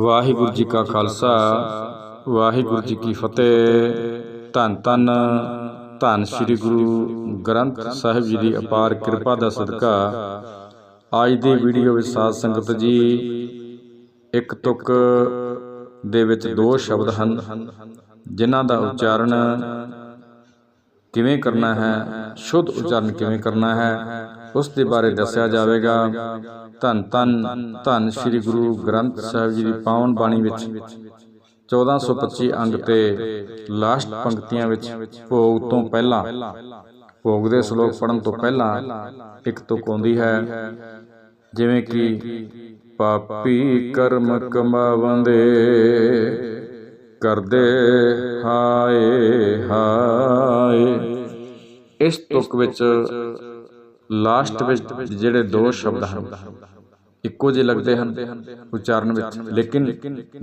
ਵਾਹਿਗੁਰੂ ਜੀ ਕਾ ਖਾਲਸਾ, ਵਾਹਿਗੁਰੂ ਜੀ ਕੀ ਫਤਿਹ। ਧੰਨ ਧੰਨ ਧੰਨ ਸ੍ਰੀ ਗੁਰੂ ਗ੍ਰੰਥ ਸਾਹਿਬ ਜੀ ਦੀ ਅਪਾਰ ਕਿਰਪਾ ਦਾ ਸਦਕਾ। ਅੱਜ ਦੀ ਵੀਡੀਓ ਵਿੱਚ ਸਾਧ ਸੰਗਤ ਜੀ, ਇੱਕ ਤੁਕ ਦੇ ਵਿੱਚ ਦੋ ਸ਼ਬਦ ਹਨ, ਜਿਨ੍ਹਾਂ ਦਾ ਉਚਾਰਨ ਕਿਵੇਂ ਕਰਨਾ ਹੈ, ਸ਼ੁੱਧ ਉਚਾਰਨ ਕਿਵੇਂ ਕਰਨਾ ਹੈ ਉਸ ਦੇ ਬਾਰੇ ਦੱਸਿਆ ਜਾਵੇਗਾ। ਧੰਨ ਧੰਨ ਧੰਨ ਸ੍ਰੀ ਗੁਰੂ ਗ੍ਰੰਥ ਸਾਹਿਬ ਜੀ ਦੀ ਪਾਵਨ ਬਾਣੀ ਵਿੱਚ। 1425 ਅੰਗ ਤੇ ਲਾਸਟ ਪੰਕਤੀਆਂ ਵਿੱਚ ਭੋਗ ਤੋਂ ਪਹਿਲਾਂ ਭੋਗ ਦੇ ਸ਼ਲੋਕ ਪੜਨ ਤੋਂ ਪਹਿਲਾਂ ਇੱਕ ਤੁਕ ਆਉਂਦੀ ਹੈ ਜਿਵੇਂ ਕਿ ਪਾਪੀ ਕਰਮ ਕਮਾਵੰਦੇ ਕਰਦੇ ਹਾਏ ਹਾਏ। ਇਸ ਤੁਕ ਵਿੱਚ ਲਾਸਟ ਵਿੱਚ ਜਿਹੜੇ ਦੋ ਸ਼ਬਦ ਹਨ, ਇੱਕੋ ਜਿਹੇ ਲੱਗਦੇ ਹਨ, ਉਚਾਰਨ ਵਿੱਚ। ਲੇਕਿਨ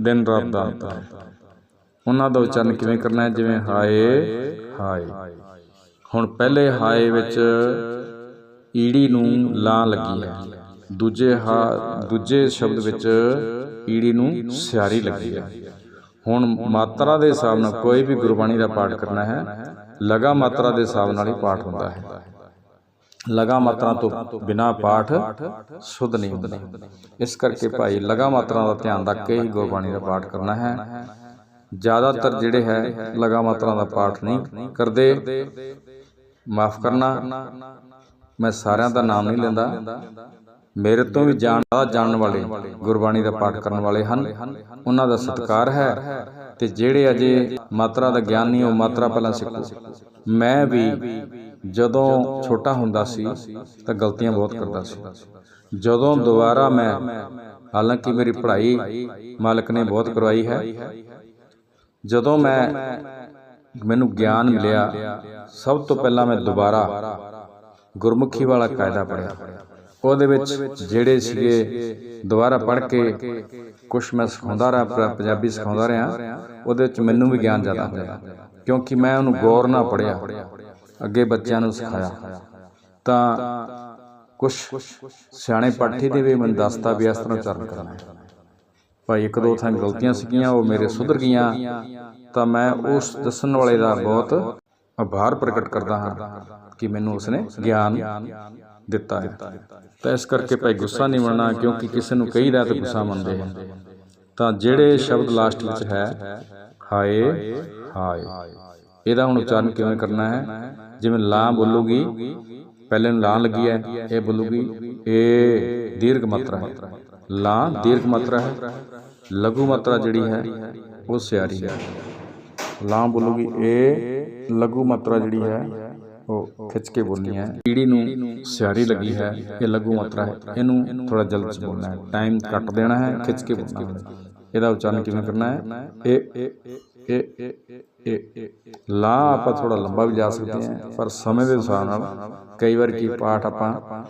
ਦਿਨ ਰਾਤ ਦਾ ਅੰਤਰ ਹੈ। ਉਹਨਾਂ ਦਾ ਉਚਾਰਨ ਕਿਵੇਂ ਕਰਨਾ ਹੈ? ਜਿਵੇਂ, ਹਾਏ ਹਾਏ। ਹੁਣ ਪਹਿਲੇ ਹਾਏ ਵਿੱਚ ਈੜੀ ਨੂੰ ਲਾਂ ਲੱਗੀ ਹੈ। ਦੂਜੇ ਹਾ, ਦੂਜੇ ਸ਼ਬਦ ਵਿੱਚ ਈੜੀ ਨੂੰ ਸਿਆਰੀ ਲੱਗੀ ਹੈ। ਹੁਣ ਮਾਤਰਾ ਦੇ ਹਿਸਾਬ ਨਾਲ ਕੋਈ ਵੀ ਗੁਰਬਾਣੀ ਦਾ ਪਾਠ ਕਰਨਾ ਹੈ, ਲਗਾ ਮਾਤਰਾ ਦੇ ਹਿਸਾਬ ਨਾਲ ਹੀ ਪਾਠ ਹੁੰਦਾ ਹੈ। ਲਗਾ ਮਾਤਰਾ ਤੋਂ ਬਿਨਾ ਪਾਠ ਸੁਧ ਨਹੀਂ ਹੁੰਦਾ। ਇਸ ਕਰਕੇ ਭਾਈ ਲਗਾ ਮਾਤਰਾ ਦਾ ਧਿਆਨ ਰੱਖ ਕੇ ਹੀ ਗੁਰਬਾਣੀ ਦਾ ਪਾਠ ਕਰਨਾ ਹੈ। ਜ਼ਿਆਦਾਤਰ ਜਿਹੜੇ ਹੈ ਲਗਾ ਮਾਤਰਾ ਦਾ ਪਾਠ ਨਹੀਂ ਕਰਦੇ। ਮਾਫ ਕਰਨਾ। ਮੈਂ ਸਾਰਿਆਂ ਦਾ ਨਾਮ ਨਹੀਂ ਲੈਂਦਾ। ਮੇਰੇ ਤੋਂ ਵੀ ਜਾਣਦਾ ਜਾਣਨ ਵਾਲੇ ਗੁਰਬਾਣੀ ਦਾ ਪਾਠ ਕਰਨ ਵਾਲੇ ਹਨ। ਉਹਨਾਂ ਦਾ ਸਤਿਕਾਰ ਹੈ। ਤੇ ਜਿਹੜੇ ਅਜੇ ਮਾਤਰਾ ਦਾ ਗਿਆਨ ਨਹੀਂ, ਉਹ ਮਾਤਰਾ ਪਹਿਲਾਂ ਸਿੱਖੋ। ਮੈਂ ਵੀ ਜਦੋਂ ਛੋਟਾ ਹੁੰਦਾ ਸੀ, ਤਾਂ ਗਲਤੀਆਂ ਬਹੁਤ ਕਰਦਾ ਸੀ। ਜਦੋਂ ਦੁਬਾਰਾ ਮੈਂ, ਹਾਲਾਂਕਿ ਮੇਰੀ ਪੜ੍ਹਾਈ ਮਾਲਕ ਨੇ ਬਹੁਤ ਕਰਵਾਈ ਹੈ, ਜਦੋਂ ਮੈਂ ਮੈਨੂੰ ਗਿਆਨ ਮਿਲਿਆ, ਸਭ ਤੋਂ ਪਹਿਲਾਂ ਮੈਂ ਦੁਬਾਰਾ ਗੁਰਮੁਖੀ ਵਾਲਾ ਕਾਇਦਾ ਪੜਿਆ ਉਹਦੇ ਵਿੱਚ ਜਿਹੜੇ ਸੀਗੇ ਦੁਬਾਰਾ ਪੜ੍ਹ ਕੇ ਕੁਝ ਮੈਂ ਸਿਖਾਉਂਦਾ ਰਿਹਾ ਪੰਜਾਬੀ ਸਿਖਾਉਂਦਾ ਰਿਹਾ, ਉਹਦੇ ਵਿੱਚ ਮੈਨੂੰ ਵੀ ਗਿਆਨ ਜ਼ਿਆਦਾ ਹੋਇਆ। ਕਿਉਂਕਿ ਮੈਂ ਉਹਨੂੰ ਗੌਰ ਨਾਲ ਪੜਿਆ ਅੱਗੇ ਬੱਚਿਆਂ ਨੂੰ ਸਿਖਾਇਆ। ਤਾਂ ਕੁਝ ਸਿਆਣੇ ਪਾਠੀ ਦੇ ਵੀ ਮੈਨੂੰ ਦੱਸਤਾ ਵੀ ਇਸ ਤਰ੍ਹਾਂ ਚਰਨ ਕਰਨਾ ਹੈ। ਭਾਈ ਇੱਕ ਦੋ ਥਾਂ ਗਲਤੀਆਂ ਸੀਗੀਆਂ, ਉਹ ਮੇਰੇ ਸੁਧਰ ਗਈਆਂ, ਤਾਂ ਮੈਂ ਉਸ ਦੱਸਣ ਵਾਲੇ ਦਾ ਬਹੁਤ ਆਭਾਰ ਪ੍ਰਗਟ ਕਰਦਾ ਹਾਂ ਕਿ ਮੈਨੂੰ ਉਸਨੇ ਗਿਆਨ ਦਿੱਤਾ ਹੈ। ਤਾਂ ਇਸ ਕਰਕੇ ਭਾਈ ਗੁੱਸਾ ਨਹੀਂ ਮੰਨਣਾ ਕਿਉਂਕਿ ਕਿਸੇ ਨੂੰ ਕਹੀਦਾ ਤਾਂ ਗੁੱਸਾ ਮੰਨਦੇ ਹਨ ਤਾਂ ਜਿਹੜੇ ਸ਼ਬਦ ਲਾਸਟ ਵਿੱਚ ਹੈ, ਹਾਏ ਹਾਏ, ਇਹਦਾ ਹੁਣ ਉਚਾਰਨ ਕਿਵੇਂ ਕਰਨਾ ਹੈ? ਜਿਵੇਂ ਲਾਂ ਬੋਲੂਗੀ, ਪਹਿਲੇ ਨੂੰ ਲਾਂ ਲੱਗੀ ਹੈ, ਇਹ ਬੋਲੂਗੀ, ਇਹ ਦੀਰਘ ਮਾਤਰਾ ਹੈ। ਲਾਂ ਦੀਰਘ ਮਾਤਰਾ ਹੈ, ਲਘੂ ਮਾਤਰਾ ਜਿਹੜੀ ਹੈ, ਉਹ ਸਿਆਰੀ ਹੈ। ਲਾਂ ਬੋਲੂਗੀ, ਇਹ ਲਘੂ ਮਾਤਰਾ ਜਿਹੜੀ ਹੈ, ਉਹ ਖਿੱਚ ਕੇ ਬੋਲਣੀ ਹੈ। ਈੜੀ ਨੂੰ ਸਿਆਰੀ ਲੱਗੀ ਹੈ, ਇਹ ਲਘੂ ਮਾਤਰਾ ਹੈ। ਇਹਨੂੰ ਥੋੜਾ ਜਲਦ ਚ ਬੋਲਣਾ ਹੈ। ਟਾਈਮ ਕੱਟ ਦੇਣਾ ਹੈ, ਖਿੱਚ ਕੇ ਬੋਲਣਾ ਹੈ। ਇਹਦਾ ਉਚਾਰਨ ਕਿਵੇਂ ਕਰਨਾ ਹੈ? ਇਹ ਇਹ ਇਹ ਲਾ ਆਪਾਂ ਥੋੜਾ ਲੰਬਾ ਵੀ ਜਾ ਸਕਦੇ ਹਾਂ, ਪਰ ਸਮੇਂ ਦੇ ਹਿਸਾਬ ਨਾਲ ਕਈ ਵਾਰ ਕੀ ਪਾਠ ਆਪਾਂ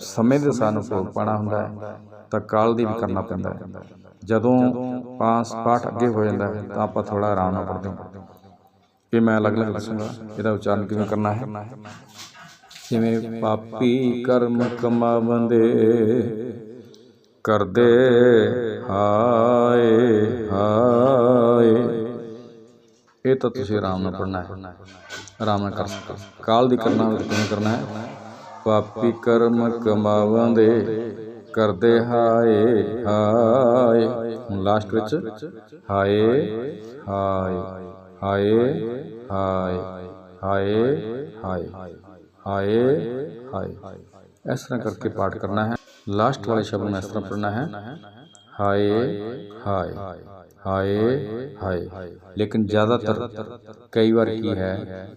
ਸਮੇਂ ਦੇ ਹਿਸਾਬ ਨਾਲ ਭੋਗ ਪਾਣਾ ਹੁੰਦਾ ਹੈ, ਤਾਂ ਕਾਲ ਦੀ ਵੀ ਕਰਨਾ ਪੈਂਦਾ ਹੈ। ਜਦੋਂ ਪਾਸ ਪਾਠ ਅੱਗੇ ਹੋ ਜਾਂਦਾ ਹੈ, ਤਾਂ ਆਪਾਂ ਥੋੜਾ ਆਰਾਮ ਨਾਲ ਪੜ੍ਹਦੇ ਹਾਂ। ਕਿ ਮੈਂ ਅਲੱਗ-ਅਲੱਗ ਦੱਸੂਗਾ ਇਹਦਾ ਉਚਾਰਨ ਕਿਵੇਂ ਕਰਨਾ ਹੈ। ਜਿਵੇਂ ਪਾਪੀ ਕਰਮ ਕਮਾਵੰਦੇ, ਕਰਦੇ ਹਾਏ ਹਾਏ। ਇਹ ਤਾਂ ਤੁਸੀਂ ਆਰਾਮ ਨਾਲ ਪੜਨਾ ਹੈ। ਆਰਾਮ ਨਾਲ ਕਰ ਸਕਦੇ ਹੋ। ਕਾਲ ਦੀ ਕਰਨਾ ਹੋਵੇ ਕਿਵੇਂ ਕਰਨਾ ਹੈ? ਪਾਪੀ ਕਰਮ ਕਮਾਵੰਦੇ, ਕਰਦੇ ਹਾਏ ਹਾਏ। ਹੁਣ ਲਾਸਟ ਵਿੱਚ ਹਾਏ ਹਾਏ। ਹਾਏ ਹਾਏ ਹਾਏ ਹਾਏ ਹਾਏ ਹਾਏ। ਇਸ ਤਰ੍ਹਾਂ ਕਰਕੇ ਪਾਠ ਕਰਨਾ ਹੈ। ਲਾਸਟ ਵਾਲੇ ਸ਼ਬਦ ਨੂੰ ਇਸ ਤਰ੍ਹਾਂ ਪੜ੍ਹਨਾ ਹੈ। ਹਾਏ ਹਾਏ ਹਾਏ ਹਾਏ। ਲੇਕਿਨ ਜ਼ਿਆਦਾਤਰ ਕਈ ਵਾਰ ਕੀ ਹੈ,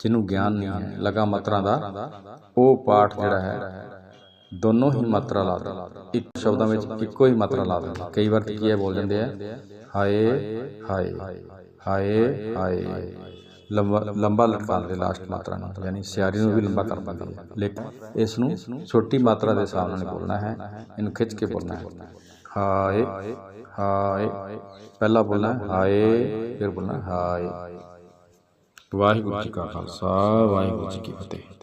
ਜਿਹਨੂੰ ਗਿਆਨ ਨਹੀਂ ਹੈ ਲਗਾ ਮਾਤਰਾ ਦਾ, ਉਹ ਪਾਠ ਜਿਹੜਾ ਹੈ ਦੋਨੋਂ ਹੀ ਮਾਤਰਾ ਲਾ ਦਿੰਦਾ ਇੱਕ ਸ਼ਬਦਾਂ ਵਿੱਚ ਇੱਕੋ ਹੀ ਮਾਤਰਾ ਲਾ ਦਿੰਦਾ ਕਈ ਵਾਰ ਕੀ ਹੈ ਬੋਲ ਜਾਂਦੇ ਆ? ਹਾਏ ਹਾਏ ਹਾਏ ਹਾਏ। ਲੰਬਾ ਲੰਬਾ ਲਟਕਾ ਦੇ ਲਾਸਟ ਮਾਤਰਾ ਨੂੰ, ਯਾਨੀ ਸਿਆਰੀ ਨੂੰ ਵੀ ਲੰਬਾ ਕਰ ਦਿੰਦੀ ਲੇਕਿਨ ਇਸ ਨੂੰ ਛੋਟੀ ਮਾਤਰਾ ਦੇ ਹਿਸਾਬ ਨਾਲ ਬੋਲਣਾ ਹੈ। ਇਹਨੂੰ ਖਿੱਚ ਕੇ ਬੋਲਣਾ ਹੈ। ਹਾਏ ਹਾਏ, ਪਹਿਲਾ ਬੋਲਣਾ ਹਾਏ, ਫਿਰ ਬੋਲਣਾ ਹਾਏ। ਵਾਹਿਗੁਰੂ ਜੀ ਕਾ ਖਾਲਸਾ, ਵਾਹਿਗੁਰੂ ਜੀ ਕੀ ਫਤਿਹ।